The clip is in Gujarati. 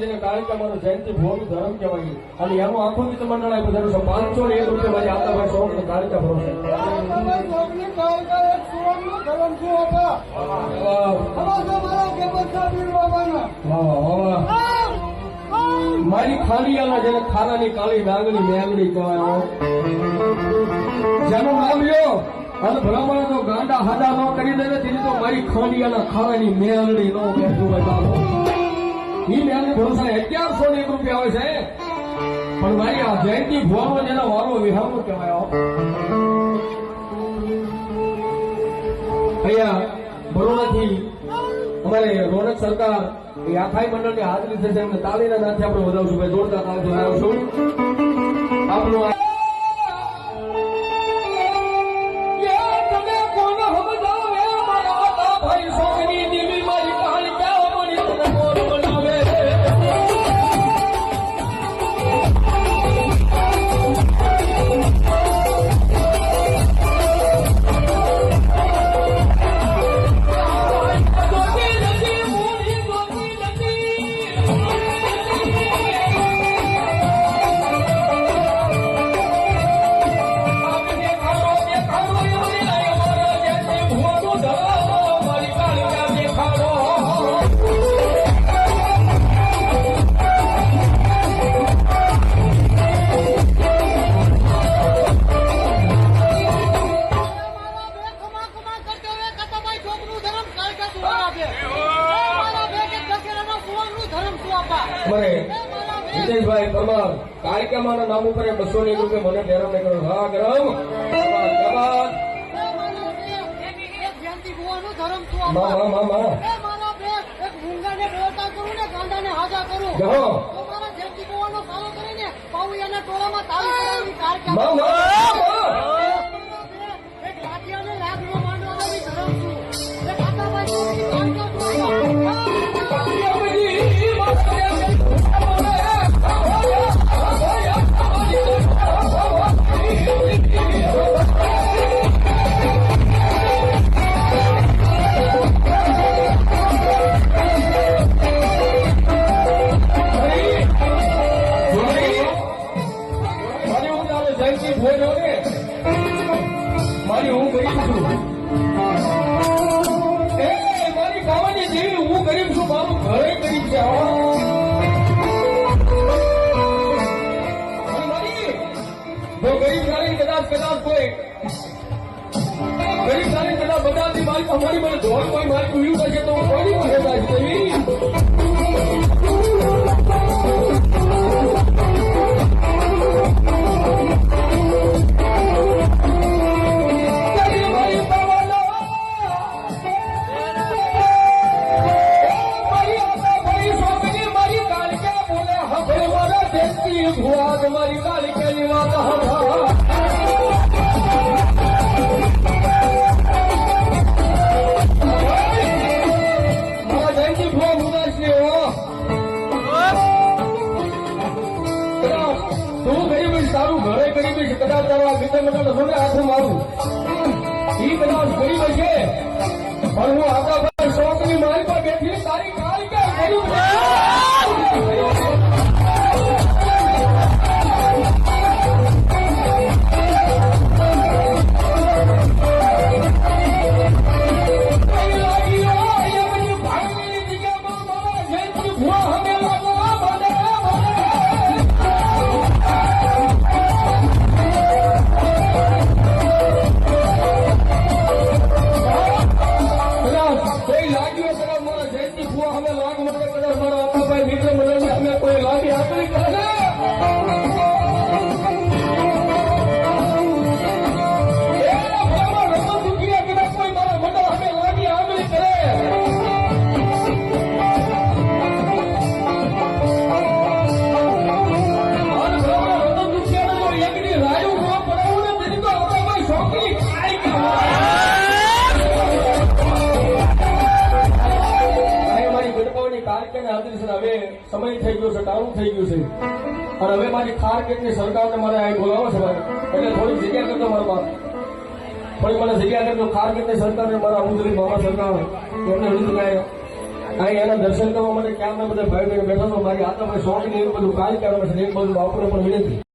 કાળિકા મારો જયંતિ ભોગ ધર્મ કહેવાય. અને એનું આખું ગીત મંડળ આપ્યું તેનું સો પાંચસો ને એક રૂપિયા મારી આતા ભાઈ સો ને કાળિકા ભરો છે છું મારા ખાલિયાના જેને ખાનાની કાળી નાગણી મેંગણી કહેવાય જેનો જેનું નામ લ્યો. અને ભલામણ તો ગાંડા હાડા ન કરી દે તેની તો મારી ખાલિયાના ખાવાની મેંગણી નો બેઠું હોય બાબો ઈ અગિયારસો ને એક રૂપિયા આવે છે. પણ મારી આ જયંતિ ભુવાનો જેનો વારો વિહામો કહેવાયો અહીંયા બરોડાથી અમારે રોનક સરકાર, એ આખાઈ મંડળની હાજરી થશે એમને તાલીના નાથે આપણે વધાવશું. ભાઈ, જોરદાર તાળી વધાવશું આપણું મને જીતેશભાઈ પરમાર કાર્યક્રમના નામ ઉપર બસો ની રૂપિયા મને બેરામ કરો હા ગરમ. એક મા? મા મા કદાચ સારી બધા બધાથી મારી તમારી મને ધોર કોઈ મારી ઉયું થશે તો હું કોની પાસે જાય એવી ગરીબ મારી બાવાનો મારી આતા ભાઈ સ્વામીની મારી કાલિકા ની વાત તારા મિત્ર મંડળ જોડે હાથું મારું ઈ બધા ગરીબ છે પણ હું આપણા કોઈ કારકેને હાજરી છે હવે સમય થઈ ગયો છે, ટાણું થઈ ગયું છે. અને હવે મારી કેટલી સરકારને મારે અહીં બોલાવો છે ભાઈ. એટલે થોડી જગ્યા કરતો મારા પાસે થોડી મને જગ્યા કરતો કેટલી સરકારને મારા ઉજળી મામા સરકાર એમને વિરુદ્ધ કાંઈ અહીં એના દર્શન કરવા માટે ક્યાં બધા ભાઈ બેઠા તો મારી આત્મા શોખ ને એવું બધું કાર્ય કરવા છે એક બધું બાપુને પણ વિનંતી